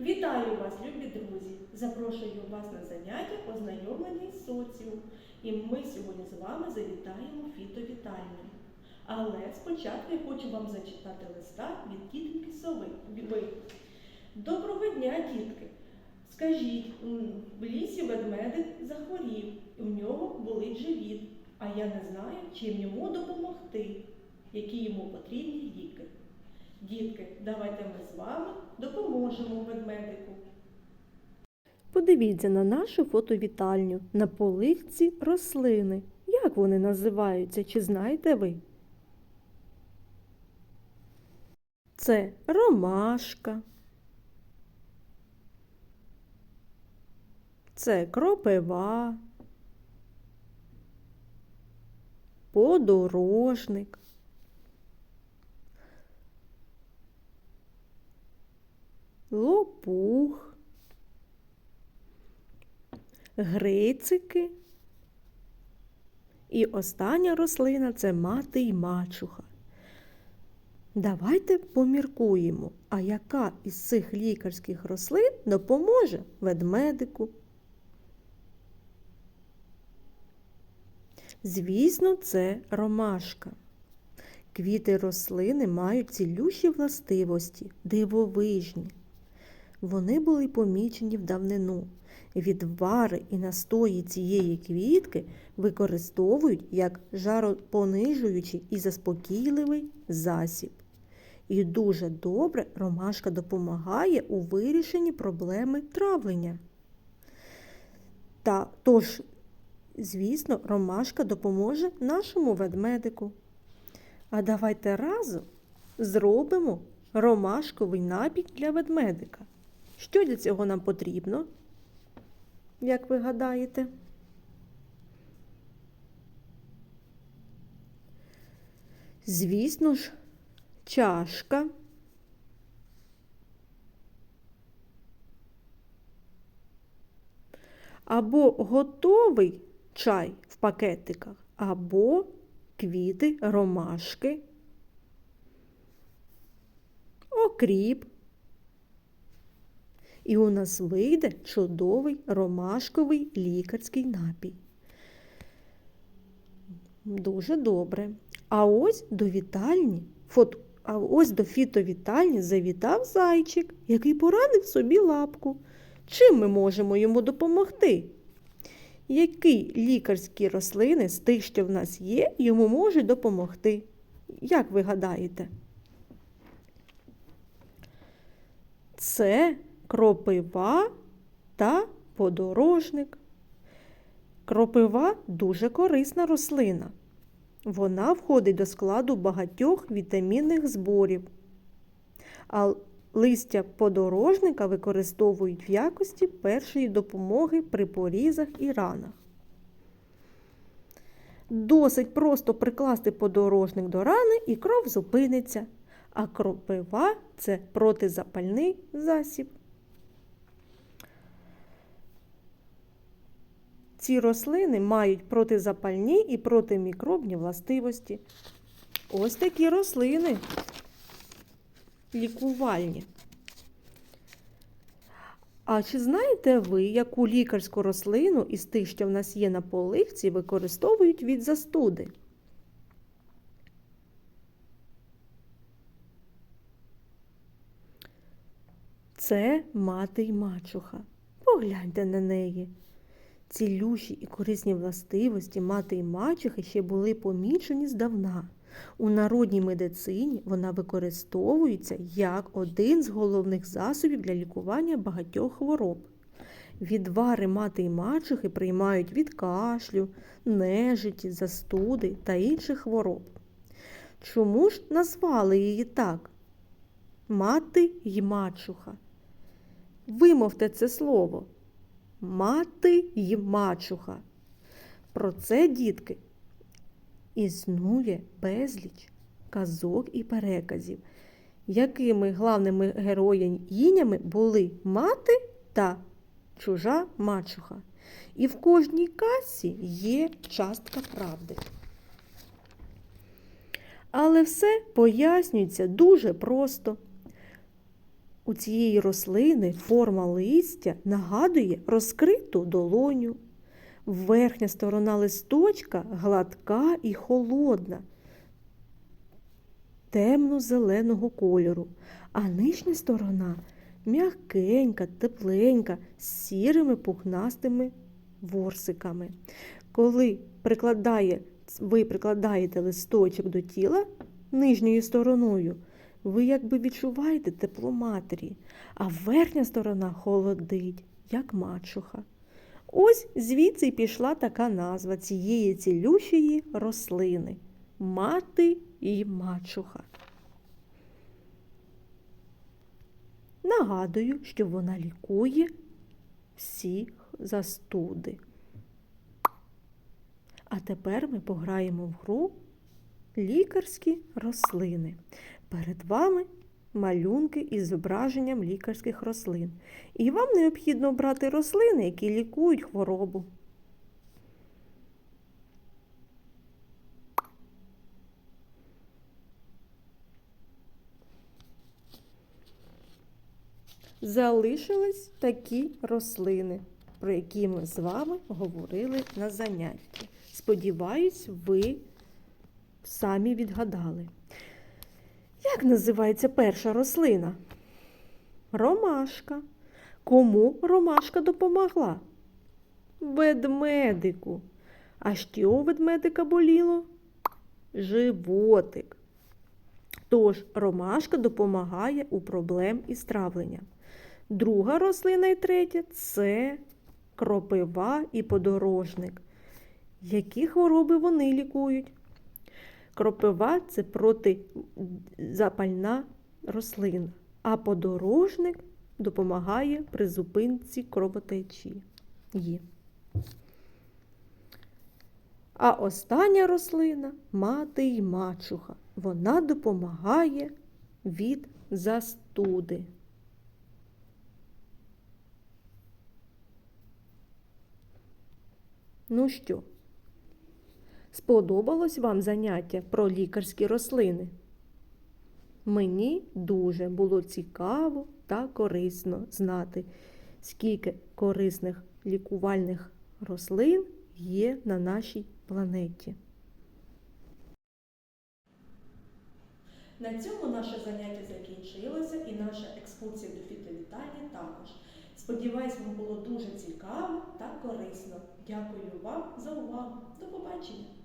Вітаю вас, любі друзі! Запрошую вас на заняття ознайомлення з соціум. І ми сьогодні з вами завітаємо в фітовітальню. Але спочатку я хочу вам зачитати листа від тітки Сови. Доброго дня, дітки! Скажіть, в лісі ведмедик захворів, і в нього болить живіт, а я не знаю, чим йому допомогти, які йому потрібні ліки. Дітки, давайте ми з вами допоможемо ведмедику. Подивіться на нашу фотовітальню. На поливці рослини. Як вони називаються, чи знаєте ви? Це ромашка. Це кропива. Подорожник. Лопух. Грицики. І остання рослина це мати й мачуха. Давайте поміркуємо, а яка із цих лікарських рослин допоможе ведмедику? Звісно, це ромашка. Квіти рослини мають цілющі властивості, дивовижні. Вони були помічені в давнину. Відвари і настої цієї квітки використовують як жаропонижуючий і заспокійливий засіб. І дуже добре ромашка допомагає у вирішенні проблеми травлення. Та тож, звісно, ромашка допоможе нашому ведмедику. А давайте разом зробимо ромашковий напій для ведмедика. Що для цього нам потрібно? Як ви гадаєте? Звісно ж, чашка. Або готовий чай в пакетиках, або квіти, ромашки, окріп. І у нас вийде чудовий ромашковий лікарський напій. Дуже добре. А ось до вітальні, фото, а ось до фітовітальні завітав зайчик, який поранив собі лапку. Чим ми можемо йому допомогти? Які лікарські рослини з тих, що в нас є, йому можуть допомогти? Як ви гадаєте? Це кропива та подорожник. Кропива дуже корисна рослина. Вона входить до складу багатьох вітамінних зборів. А листя подорожника використовують в якості першої допомоги при порізах і ранах. Досить просто прикласти подорожник до рани і кров зупиниться. А кропива це протизапальний засіб. Ці рослини мають протизапальні і протимікробні властивості. Ось такі рослини лікувальні. А чи знаєте ви, яку лікарську рослину із тих, що в нас є на поливці, використовують від застуди? Це мати й мачуха. Погляньте на неї. Цілющі і корисні властивості мати й мачухи ще були помічені здавна. У народній медицині вона використовується як один з головних засобів для лікування багатьох хвороб. Відвари мати й мачухи приймають від кашлю, нежиті, застуди та інших хвороб. Чому ж назвали її так? Мати й мачуха. Вимовте це слово. Мати й мачуха. Про це, дітки, існує безліч казок і переказів, якими главними героїнями були мати та чужа мачуха. І в кожній казці є частка правди. Але все пояснюється дуже просто. У цієї рослини форма листя нагадує розкриту долоню. Верхня сторона листочка гладка і холодна, темно-зеленого кольору, а нижня сторона м'якенька, тепленька, з сірими пухнастими ворсиками. Коли прикладає, ви прикладаєте листочок до тіла нижньою стороною, ви якби відчуваєте тепло матері, а верхня сторона холодить, як мачуха. Ось звідси й пішла така назва цієї цілющої рослини мати і мачуха. Нагадую, що вона лікує всі застуди. А тепер ми пограємо в гру лікарські рослини. Перед вами малюнки із зображенням лікарських рослин. І вам необхідно обрати рослини, які лікують хворобу. Залишились такі рослини, про які ми з вами говорили на занятті. Сподіваюсь, ви самі відгадали. Як називається перша рослина? Ромашка. Кому ромашка допомогла? Ведмедику. А що у ведмедика боліло? Животик. Тож ромашка допомагає у проблем із травленням. Друга рослина і третя це кропива і подорожник. Які хвороби вони лікують? Кропива це протизапальна рослина, а подорожник допомагає при зупинці кровотечі. Є. А остання рослина мати й мачуха. Вона допомагає від застуди. Ну що, сподобалось вам заняття про лікарські рослини? Мені дуже було цікаво та корисно знати, скільки корисних лікувальних рослин є на нашій планеті. На цьому наше заняття закінчилося і наша екскурсія до фітовітальні також. Сподіваюсь, вам було дуже цікаво та корисно. Дякую вам за увагу. До побачення!